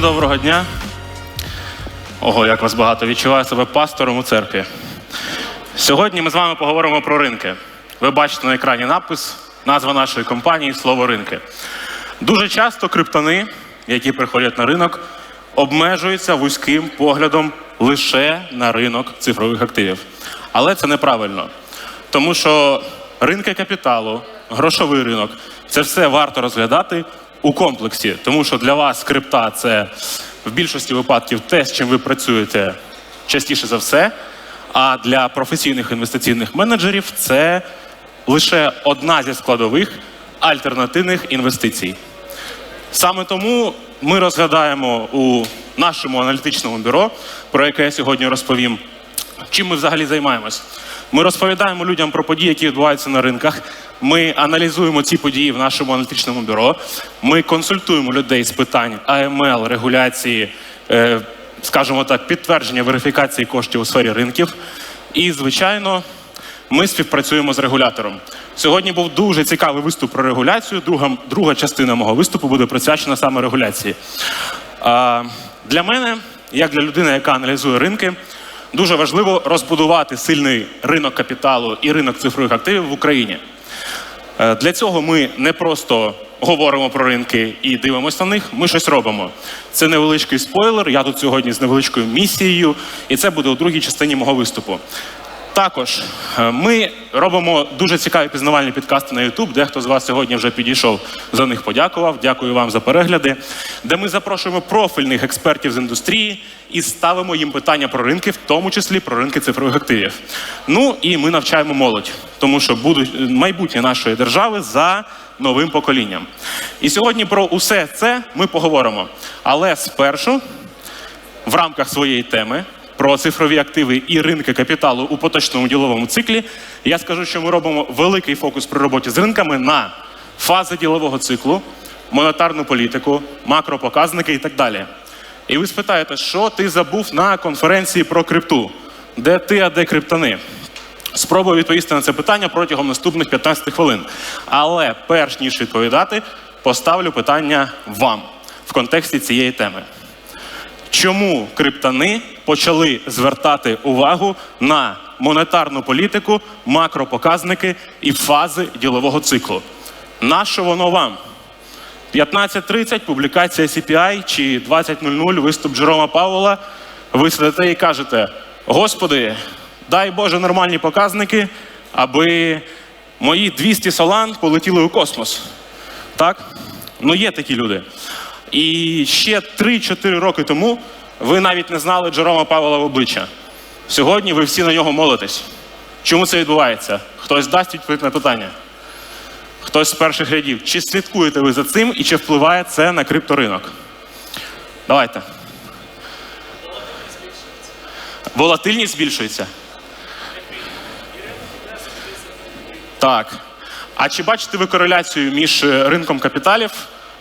Доброго дня. Ого, як вас багато відчуваю себе пастором у церкві. Сьогодні ми з вами поговоримо про ринки. Ви бачите на екрані напис, назва нашої компанії слово ринки. Дуже часто криптони, які приходять на ринок, обмежуються вузьким поглядом лише на ринок цифрових активів. Але це неправильно. Тому що ринки капіталу, грошовий ринок це все варто розглядати у комплексі. Тому що для вас крипта це в більшості випадків те, з чим ви працюєте частіше за все. А для професійних інвестиційних менеджерів це лише одна зі складових альтернативних інвестицій. Саме тому ми розглядаємо у нашому аналітичному бюро, про яке я сьогодні розповім, чим ми взагалі займаємось. Ми розповідаємо людям про події, які відбуваються на ринках. Ми аналізуємо ці події в нашому аналітичному бюро. Ми консультуємо людей з питань АМЛ, регуляції, е, скажімо так, підтвердження верифікації коштів у сфері ринків. І, звичайно, ми співпрацюємо з регулятором. Сьогодні був дуже цікавий виступ про регуляцію. Друга, друга частина мого виступу буде присвячена саме регуляції. А, для мене, як для людини, яка аналізує ринки, дуже важливо розбудувати сильний ринок капіталу і ринок цифрових активів в Україні. Е, Для цього ми не просто говоримо про ринки і дивимося на них, ми щось робимо. Це невеличкий спойлер. Я тут сьогодні з невеличкою місією, і це буде у другій частині мого виступу. Також е, ми робимо дуже цікаві пізнавальні підкасти на YouTube. Дехто з вас сьогодні вже підійшов за них, подякував. Дякую вам за перегляди, де ми запрошуємо профільних експертів з індустрії і ставимо їм питання про ринки, в тому числі про ринки цифрових активів. Ну і ми навчаємо молодь, тому що будуть майбутнє нашої держави за новим поколінням. І сьогодні про усе це ми поговоримо. Але спершу в рамках своєї теми про цифрові активи і ринки капіталу у поточному діловому циклі, я скажу, що ми робимо великий фокус при роботі з ринками на фази ділового циклу, монетарну політику, макропоказники і так далі. І ви спитаєте, що ти забув на конференції про крипту? Де ти, а де криптони? Спробую відповісти на це питання протягом наступних 15 хвилин. Але перш ніж відповідати, поставлю питання вам в контексті цієї теми. Чому криптони почали звертати увагу на монетарну політику, макропоказники і фази ділового циклу? Нащо воно вам? 15.30 публікація CPI чи 20.00 виступ Джерома Пауела. Ви сидите і кажете: Господи, дай Боже нормальні показники, аби мої 200 солан полетіли у космос. Так? Ну, є такі люди. І ще 3-4 роки тому ви навіть не знали Джерома Павла в обличчя. Сьогодні ви всі на нього молитесь. Чому це відбувається? Хтось дасть відповідь на питання? Хтось з перших рядів. Чи слідкуєте ви за цим і чи впливає це на крипторинок? Давайте. Волатильність збільшується. Так. А чи бачите ви кореляцію між е, ринком капіталів,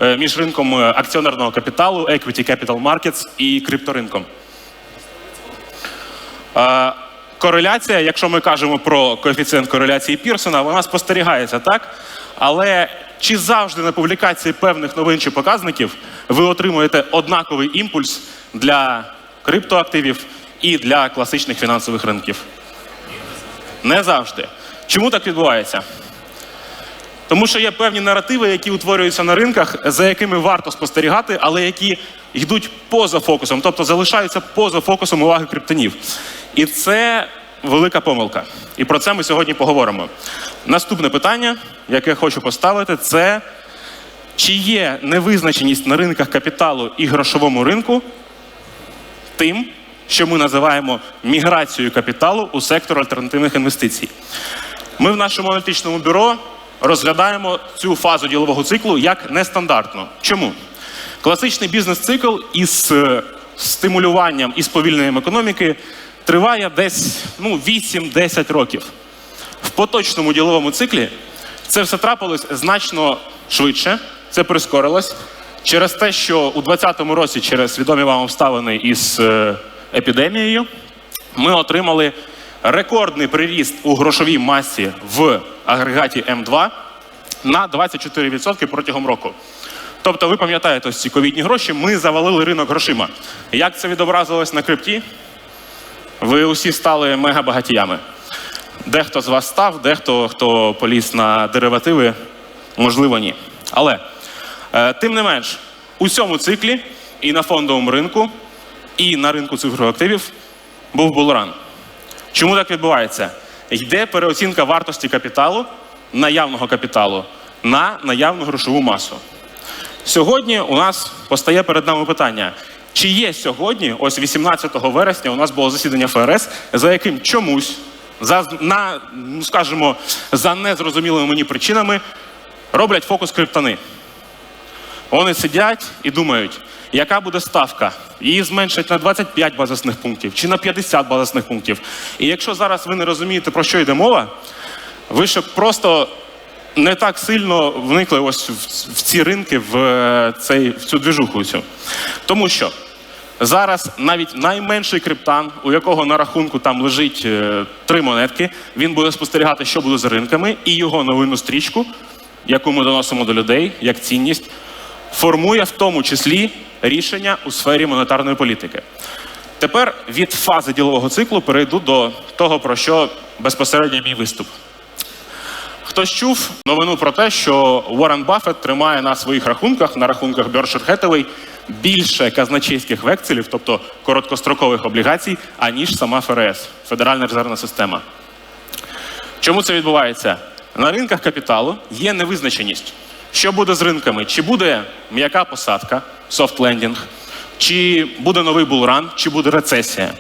між ринком е, акціонерного капіталу, equity capital markets і крипторинком? Е, Кореляція, якщо ми кажемо про коефіцієнт кореляції Пірсона, вона спостерігається, так? Але чи завжди на публікації певних новин чи показників ви отримуєте однаковий імпульс для криптоактивів і для класичних фінансових ринків? Не завжди. Чому так відбувається? Тому що є певні наративи, які утворюються на ринках, за якими варто спостерігати, але які йдуть поза фокусом, тобто залишаються поза фокусом уваги криптонів. І це велика помилка. І про це ми сьогодні поговоримо. Наступне питання, яке хочу поставити, це чи є невизначеність на ринках капіталу і грошовому ринку тим, що ми називаємо міграцією капіталу у сектор альтернативних інвестицій. Ми в нашому аналітичному бюро розглядаємо цю фазу ділового циклу як нестандартну. Чому? Класичний бізнес-цикл із е, стимулюванням і сповільненням економіки триває десь ну, 8-10 років. В поточному діловому циклі це все трапилось значно швидше, це прискорилось через те, що у 2020 році, через відомі вам обставини із е, епідемією, ми отримали рекордний приріст у грошовій масі в агрегаті М2 на 24% протягом року. Тобто, ви пам'ятаєте ось ці ковідні гроші, ми завалили ринок грошима. Як це відобразилось на крипті? Ви усі стали мегабагатіями. Дехто з вас став, дехто хто поліз на деривативи, можливо, ні. Але е, тим не менш, у цьому циклі і на фондовому ринку, і на ринку цифрових активів був булран. Чому так відбувається? Йде переоцінка вартості капіталу, наявного капіталу на наявну грошову масу. Сьогодні у нас постає перед нами питання: чи є сьогодні, ось 18 вересня, у нас було засідання ФРС, за яким чомусь, за на, ну, скажімо, за незрозумілими мені причинами роблять фокус криптони. Вони сидять і думають, яка буде ставка. Її зменшать на 25 базисних пунктів чи на 50 базисних пунктів. І якщо зараз ви не розумієте, про що йде мова, ви щоб просто не так сильно вникли ось в, ці ринки, в, е, цей, в цю двіжуху. Цю. Тому що зараз навіть найменший криптан, у якого на рахунку там лежить е, три монетки, він буде спостерігати, що буде за ринками, і його новинну стрічку, яку ми доносимо до людей, як цінність, формує в тому числі рішення у сфері монетарної політики. Тепер від фази ділового циклу перейду до того, про що безпосередньо мій виступ. Хтось чув новину про те, що Уоррен Баффет тримає на своїх рахунках, на рахунках Berkshire Hathaway, більше казначейських векселів, тобто короткострокових облігацій, аніж сама ФРС Федеральна резервна система. Чому це відбувається? На ринках капіталу є невизначеність. Що буде з ринками? Чи буде м'яка посадка, софт лендінг, чи буде новий булран, чи буде рецесія?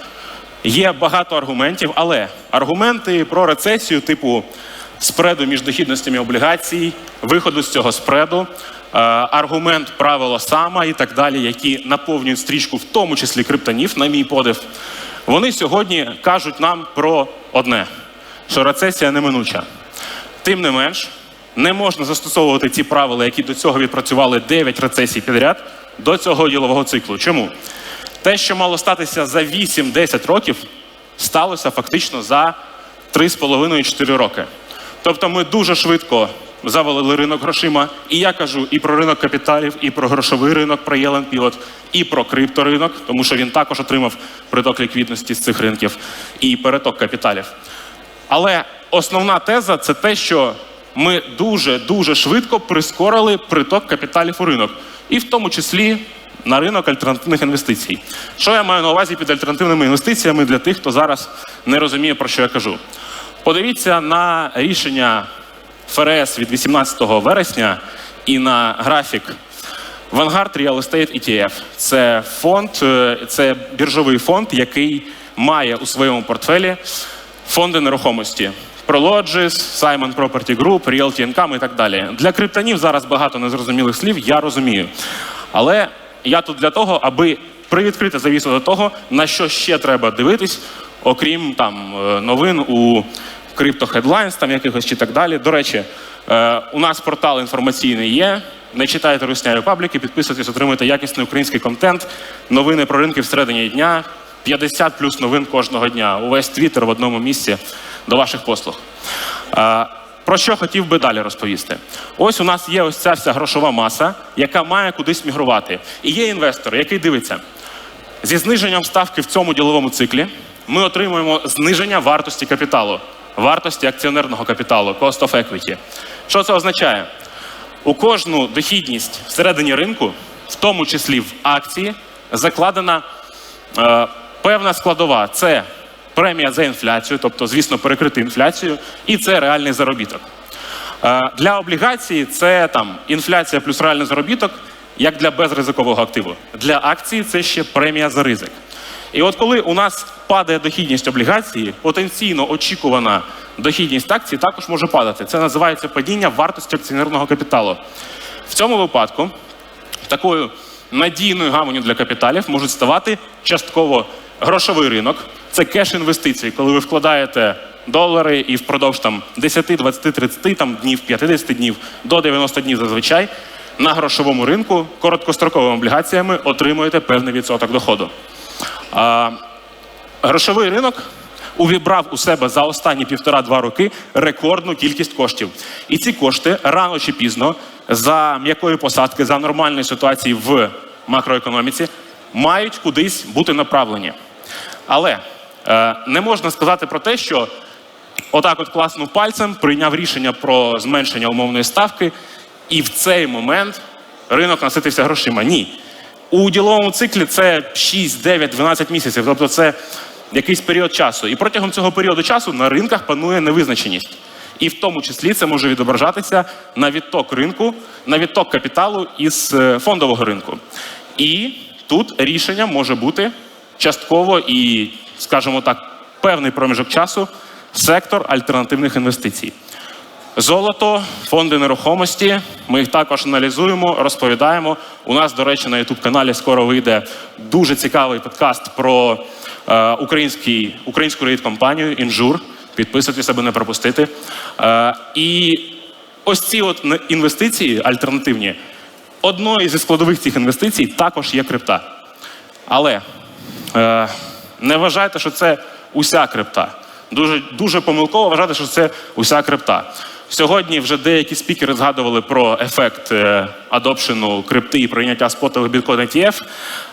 Є багато аргументів, але аргументи про рецесію, типу спреду між дохідностями облігацій, виходу з цього спреду, е, аргумент правило сама і так далі, які наповнюють стрічку, в тому числі криптонів, на мій подив, вони сьогодні кажуть нам про одне: що рецесія неминуча. Тим не менш, не можна застосовувати ці правила, які до цього відпрацювали 9 рецесій підряд, до цього ділового циклу. Чому? Те, що мало статися за 8-10 років, сталося фактично за 3,5-4 роки. Тобто ми дуже швидко завалили ринок грошима. І я кажу і про ринок капіталів, і про грошовий ринок, про Єлен Пілот, і про крипторинок, тому що він також отримав приток ліквідності з цих ринків і переток капіталів. Але основна теза це те, що ми дуже дуже швидко прискорили приток капіталів у ринок, і в тому числі на ринок альтернативних інвестицій. Що я маю на увазі під альтернативними інвестиціями для тих, хто зараз не розуміє, про що я кажу? Подивіться на рішення ФРС від 18 вересня і на графік Vanguard Real Estate ETF. Це фонд, е, це біржовий фонд, який має у своєму портфелі фонди нерухомості. Prologis, Simon Property Group, Realty Income і так далі. Для криптонів зараз багато незрозумілих слів, я розумію. Але я тут для того, аби привідкрити завісу до того, на що ще треба дивитись, окрім там е, новин у Headlines, там якихось чи так далі. До речі, е, у нас портал інформаційний є. Не читайте русняві пабліки, підписуйтесь, отримуйте якісний український контент, новини про ринки всередині дня, 50 плюс новин кожного дня. Увесь твіттер в одному місці до ваших послуг. Про що хотів би далі розповісти? Ось у нас є ось ця вся грошова маса, яка має кудись мігрувати. І є інвестор, який дивиться. Зі зниженням ставки в цьому діловому циклі ми отримуємо зниження вартості капіталу, вартості акціонерного капіталу, cost of equity. Що це означає? У кожну дохідність всередині ринку, в тому числі в акції, закладена е, певна складова. Це премія за інфляцію, тобто, звісно, перекрити інфляцію, і це реальний заробіток. Е, Для облігацій це там інфляція плюс реальний заробіток, як для безризикового активу. Для акції це ще премія за ризик. І от коли у нас падає дохідність облігації, потенційно очікувана дохідність акцій також може падати. Це називається падіння вартості акціонерного капіталу. В цьому випадку такою надійною гамонью для капіталів можуть ставати частково грошовий ринок. Це кеш інвестицій, коли ви вкладаєте долари і впродовж там 10, 20, 30 там, днів, 50 днів до 90 днів зазвичай на грошовому ринку короткостроковими облігаціями отримуєте певний відсоток доходу. А, грошовий ринок увібрав у себе за останні півтора-два роки рекордну кількість коштів. І ці кошти рано чи пізно за м'якої посадки, за нормальної ситуації в макроекономіці, мають кудись бути направлені. Але не можна сказати про те, що отак от класнув пальцем, прийняв рішення про зменшення умовної ставки, і в цей момент ринок наситився грошима. Ні. У діловому циклі це 6, 9, 12 місяців, тобто це якийсь період часу. І протягом цього періоду часу на ринках панує невизначеність. І в тому числі це може відображатися на відток ринку, на відток капіталу із е, фондового ринку. І тут рішення може бути частково і, скажімо так, певний проміжок часу сектор альтернативних інвестицій. Золото, фонди нерухомості. Ми їх також аналізуємо, розповідаємо. У нас, до речі, на youtube каналі скоро вийде дуже цікавий подкаст про е, український, українську рейд-компанію Інжур. Підписуйтесь, аби не пропустити. Е, і ось ці от інвестиції альтернативні. Одною зі складових цих інвестицій також є крипта. Але е, не вважайте, що це уся крипта. Дуже, дуже помилково вважати, що це уся крипта. Сьогодні вже деякі спікери згадували про ефект е, адопшену крипти і прийняття спотових біткоін ETF.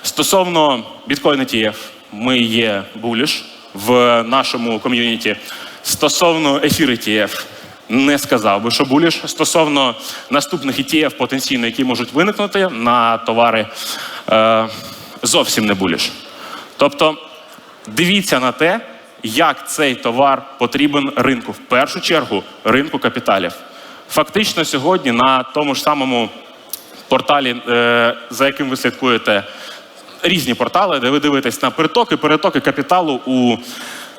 Стосовно біткоін ETF, ми є буліш в нашому ком'юніті. Стосовно ефір ETF, не сказав би, що буліш. Стосовно наступних ETF потенційно, які можуть виникнути на товари, е, зовсім не буліш. Тобто дивіться на те, як цей товар потрібен ринку. В першу чергу ринку капіталів. Фактично сьогодні на тому ж самому порталі, е, за яким ви слідкуєте, різні портали, де ви дивитесь на притоки, перетоки капіталу у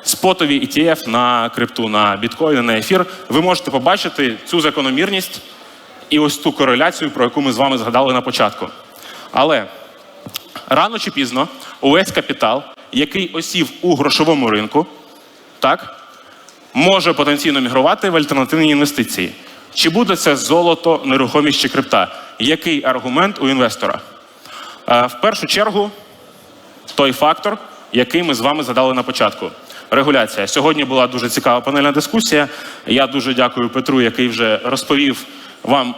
спотові ETF на крипту, на біткоїни, на ефір, ви можете побачити цю закономірність і ось ту кореляцію, про яку ми з вами згадали на початку. Але рано чи пізно увесь капітал, який осів у грошовому ринку, так, може потенційно мігрувати в альтернативні інвестиції. Чи буде це золото, нерухомість чи крипта? Який аргумент у інвестора? В першу чергу, той фактор, який ми з вами згадали на початку. Регуляція. Сьогодні була дуже цікава панельна дискусія. Я дуже дякую Петру, який вже розповів вам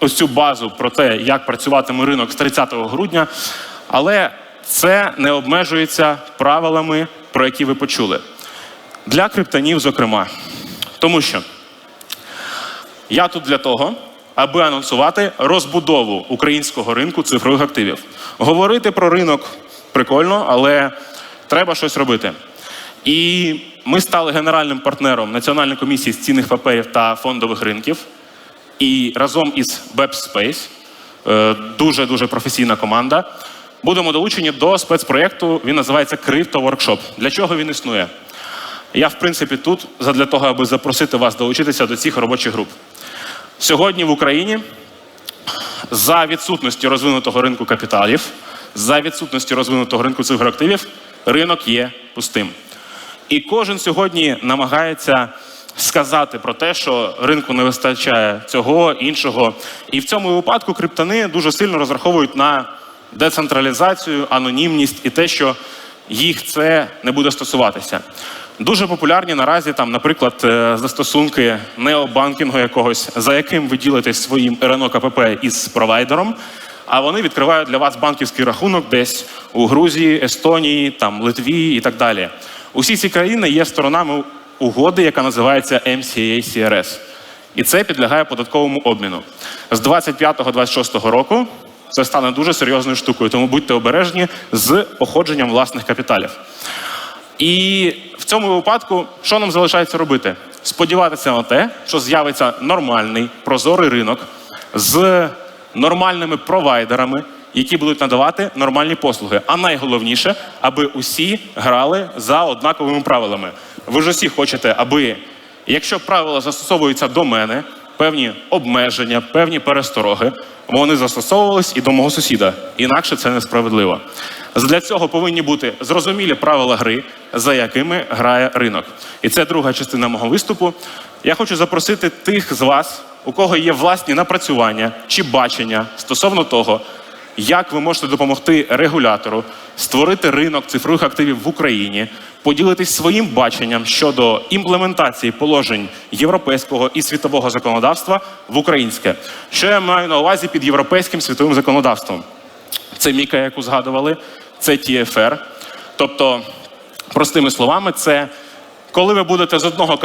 ось цю базу про те, як працюватиме ринок з 30 грудня. Але це не обмежується правилами, про які ви почули. Для криптонів, зокрема. Тому що я тут для того, аби анонсувати розбудову українського ринку цифрових активів. Говорити про ринок прикольно, але треба щось робити. І ми стали генеральним партнером Національної комісії з цінних паперів та фондових ринків. І разом із е, дуже дуже професійна команда, будемо долучені до спецпроєкту. Він називається Workshop. Для чого він існує? Я, в принципі, тут задля того, аби запросити вас долучитися до цих робочих груп. Сьогодні в Україні за відсутності розвинутого ринку капіталів, за відсутності розвинутого ринку цифр активів, ринок є пустим. І кожен сьогодні намагається сказати про те, що ринку не вистачає цього, іншого. І в цьому випадку криптони дуже сильно розраховують на децентралізацію, анонімність і те, що їх це не буде стосуватися. Дуже популярні наразі там, наприклад, е, застосунки необанкінгу якогось, за яким ви ділитесь своїм РНО КПП із провайдером, а вони відкривають для вас банківський рахунок десь у Грузії, Естонії, там Литві і так далі. Усі ці країни є сторонами угоди, яка називається MCA CRS. І це підлягає податковому обміну. З 25-26 року це стане дуже серйозною штукою, тому будьте обережні з походженням власних капіталів. І в цьому випадку, що нам залишається робити? Сподіватися на те, що з'явиться нормальний прозорий ринок з нормальними провайдерами, які будуть надавати нормальні послуги. А найголовніше, аби усі грали за однаковими правилами. Ви ж усі хочете, аби якщо правила застосовуються до мене, певні обмеження, певні перестороги, вони застосовувались і до мого сусіда. Інакше це несправедливо. Для цього повинні бути зрозумілі правила гри, за якими грає ринок. І це друга частина мого виступу. Я хочу запросити тих з вас, у кого є власні напрацювання чи бачення стосовно того, як ви можете допомогти регулятору створити ринок цифрових активів в Україні, поділитись своїм баченням щодо імплементації положень європейського і світового законодавства в українське. Що я маю на увазі під європейським світовим законодавством? Це Міка, яку згадували, це TFR. Тобто, простими словами, це коли ви будете з одного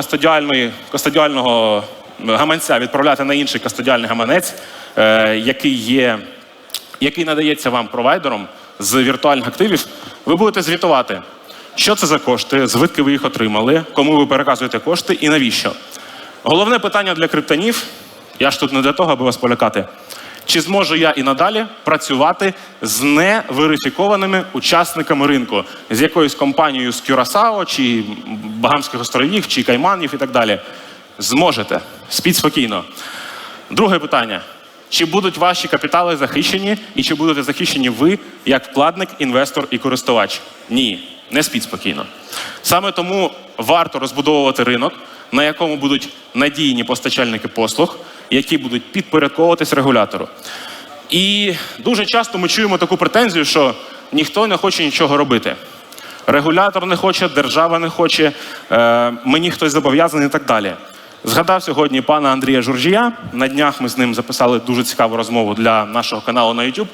кастодіального гаманця відправляти на інший кастодіальний гаманець, е, який є, який надається вам провайдером з віртуальних активів, ви будете звітувати, що це за кошти, звідки ви їх отримали, кому ви переказуєте кошти і навіщо. Головне питання для криптонів, я ж тут не для того, аби вас полякати. Чи зможу я і надалі працювати з неверифікованими учасниками ринку, з якоюсь компанією з Кюрасао, чи Багамських островів, чи Кайманів і так далі? Зможете. Спіть спокійно. Друге питання: чи будуть ваші капітали захищені, і чи будете захищені ви як вкладник, інвестор і користувач? Ні, не спіть спокійно. Саме тому варто розбудовувати ринок, на якому будуть надійні постачальники послуг, які будуть підпорядковуватись регулятору. І дуже часто ми чуємо таку претензію, що ніхто не хоче нічого робити. Регулятор не хоче, держава не хоче, е, мені хтось зобов'язаний і так далі. Згадав сьогодні пана Андрія Журжія. На днях ми з ним записали дуже цікаву розмову для нашого каналу на YouTube.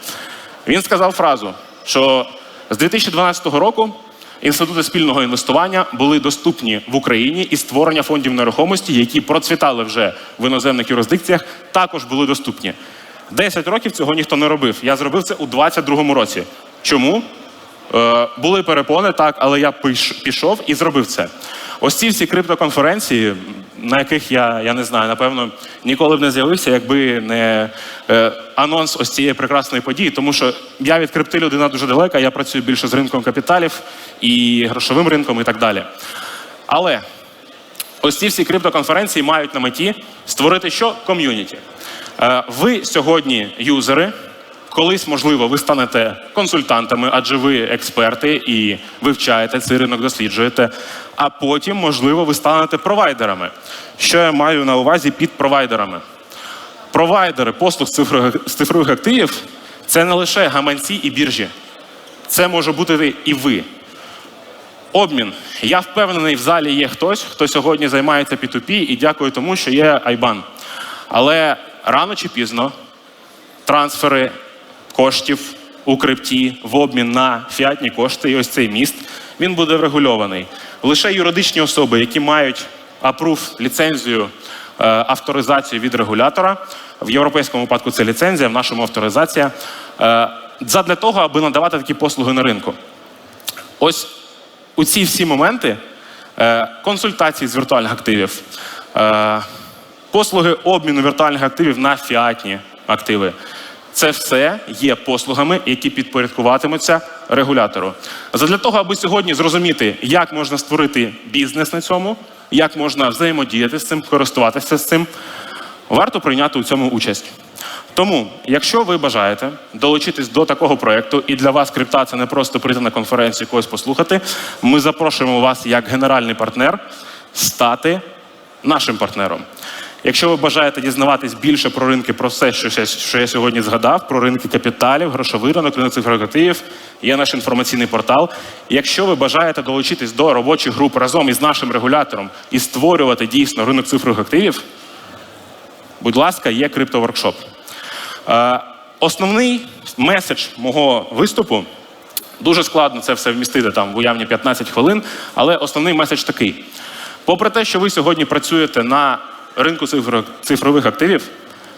Він сказав фразу, що з 2012 року інститути спільного інвестування були доступні в Україні і створення фондів нерухомості, які процвітали вже в іноземних юрисдикціях, також були доступні. 10 років цього ніхто не робив. Я зробив це у 22-му році. Чому? Е, були перепони, так, але я пішов і зробив це. Ось ці всі криптоконференції, на яких я, я не знаю, напевно, ніколи б не з'явився, якби не е, анонс ось цієї прекрасної події, тому що я від крипти людина дуже далека, я працюю більше з ринком капіталів і грошовим ринком і так далі. Але ось ці всі криптоконференції мають на меті створити що? Ком'юніті. Е, Ви сьогодні юзери. Колись, можливо, ви станете консультантами, адже ви експерти і вивчаєте цей ринок, досліджуєте. А потім, можливо, ви станете провайдерами. Що я маю на увазі під провайдерами? Провайдери послуг з цифрових, активів це не лише гаманці і біржі. Це може бути і ви. Обмін. Я впевнений, в залі є хтось, хто сьогодні займається P2P і дякую тому, що є IBAN. Але рано чи пізно трансфери коштів у крипті в обмін на фіатні кошти, і ось цей міст, він буде врегульований. Лише юридичні особи, які мають апрув, ліцензію, е, авторизацію від регулятора, в європейському випадку це ліцензія, в нашому авторизація, е, задля того, аби надавати такі послуги на ринку. Ось у ці всі моменти е, консультації з віртуальних активів, послуги обміну віртуальних активів на фіатні активи. Це все є послугами, які підпорядкуватимуться регулятору. Задля того, аби сьогодні зрозуміти, як можна створити бізнес на цьому, як можна взаємодіяти з цим, користуватися з цим, варто прийняти у цьому участь. Тому, якщо ви бажаєте долучитись до такого проєкту, і для вас крипта це не просто прийти на конференцію когось послухати, ми запрошуємо вас як генеральний партнер стати нашим партнером. Якщо ви бажаєте дізнаватись більше про ринки, про все, що, я- сьогодні згадав, про ринки капіталів, грошовий ринок, ринок цифрових активів, є наш інформаційний портал. Якщо ви бажаєте долучитись до робочих груп разом із нашим регулятором і створювати дійсно ринок цифрових активів, будь ласка, є криптоворкшоп. Е, Основний меседж мого виступу дуже складно це все вмістити там в уявні 15 хвилин, але основний меседж такий: попри те, що ви сьогодні працюєте на ринку цифрових активів,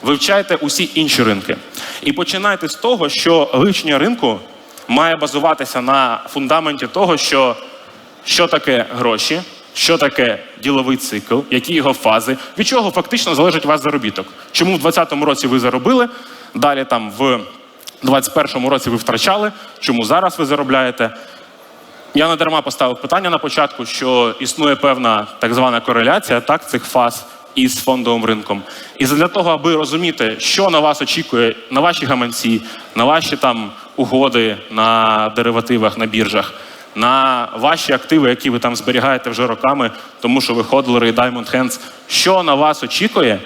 вивчайте усі інші ринки. І починайте з того, що вивчення ринку має базуватися на фундаменті того, що що таке гроші, що таке діловий цикл, які його фази, від чого фактично залежить ваш заробіток. Чому в 2020 році ви заробили, далі там в 2021 році ви втрачали, чому зараз ви заробляєте. Я не дарма поставив питання на початку, що існує певна так звана кореляція так, цих фаз із фондовим ринком. І для того, аби розуміти, що на вас очікує на ваші гаманці, на ваші там угоди на деривативах, на біржах, на ваші активи, які ви там зберігаєте вже роками, тому що ви ходлери і Diamond Hands, що на вас очікує,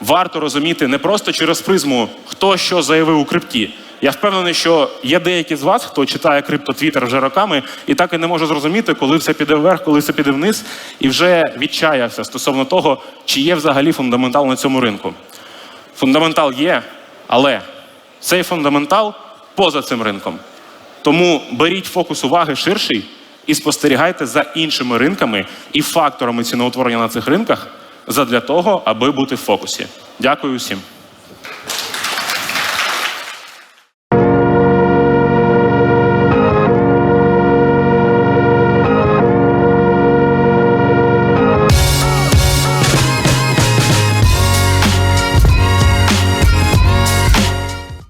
варто розуміти не просто через призму, хто що заявив у крипті. Я впевнений, що є деякі з вас, хто читає криптотвіттер вже роками, і так і не може зрозуміти, коли все піде вверх, коли все піде вниз, і вже відчаявся стосовно того, чи є взагалі фундаментал на цьому ринку. Фундаментал є, але цей фундаментал поза цим ринком. Тому беріть фокус уваги ширший і спостерігайте за іншими ринками і факторами ціноутворення на цих ринках задля того, аби бути в фокусі. Дякую всім.